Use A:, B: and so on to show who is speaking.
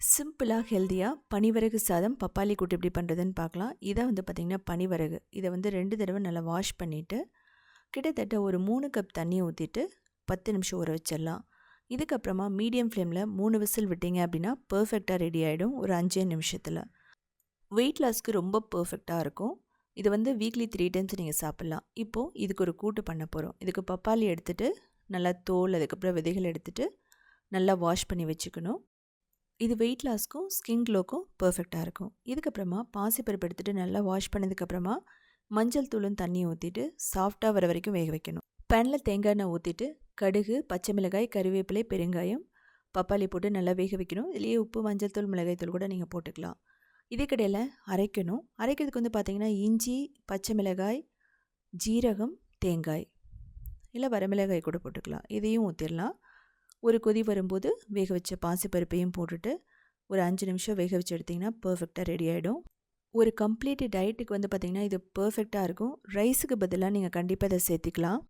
A: சிம்பிளாக ஹெல்த்தியாக பனிவரகு சாதம் பப்பாளி கூட்டு எப்படி பண்ணுறதுன்னு பார்க்கலாம். இதை வந்து பார்த்திங்கன்னா பனிவரகு இதை வந்து ரெண்டு தடவை நல்லா வாஷ் பண்ணிவிட்டு கிட்டத்தட்ட ஒரு மூணு கப் தண்ணி ஊற்றிட்டு பத்து நிமிஷம் ஊற வச்சிடலாம். இதுக்கப்புறமா மீடியம் ஃப்ளேமில் மூணு விசில் விட்டீங்க அப்படின்னா பர்ஃபெக்டாக ரெடி ஆகிடும் ஒரு அஞ்சே நிமிஷத்தில். வெயிட் லாஸ்க்கு ரொம்ப பர்ஃபெக்டாக இருக்கும். இது வந்து வீக்லி த்ரீ டைம்ஸ் நீங்கள் சாப்பிட்லாம். இப்போது இதுக்கு ஒரு கூட்டு பண்ண போகிறோம் இதுக்கு பப்பாளி எடுத்துகிட்டு நல்லா தோல் அதுக்கப்புறம் விதைகள் எடுத்துகிட்டு நல்லா வாஷ் பண்ணி வச்சுக்கணும். இது வெயிட் லாஸ்க்கும் ஸ்கின் க்ளோக்கும் பர்ஃபெக்டாக இருக்கும். இதுக்கப்புறமா பாசிப்பருப்பு எடுத்துகிட்டு நல்லா வாஷ் பண்ணதுக்கப்புறமா மஞ்சள் தூளும் தண்ணி ஊற்றிட்டு சாஃப்டாக வர வரைக்கும் வேக வைக்கணும். பேனில் தேங்காய் எண்ணெய் ஊற்றிட்டு கடுகு பச்சை மிளகாய் கருவேப்பிலை பெருங்காயம் பப்பாளி போட்டு நல்லா வேக வைக்கணும். இதுலேயே உப்பு மஞ்சள் தூள் மிளகாய் தூள் கூட நீங்கள் போட்டுக்கலாம். இதே கடையில் அரைக்கணும். அரைக்கிறதுக்கு வந்து பார்த்திங்கன்னா இஞ்சி பச்சை மிளகாய் ஜீரகம் தேங்காய். இல்லை வரமிளகாய் கூட போட்டுக்கலாம். இதையும் ஊற்றிடலாம் ஒரு கொதி வரும்போது வேக வச்ச பாசிப்பருப்பையும் போட்டுட்டு ஒரு அஞ்சு நிமிஷம் வேக வச்சு எடுத்திங்கன்னா பர்ஃபெக்டாக ரெடி ஆகிடும் ஒரு கம்ப்ளீட் டயட்டுக்கு வந்து பார்த்திங்கன்னா இது பர்ஃபெக்டாக இருக்கும். ரைஸுக்கு பதிலாக நீங்கள் கண்டிப்பாக இதை சேர்த்திக்கலாம்.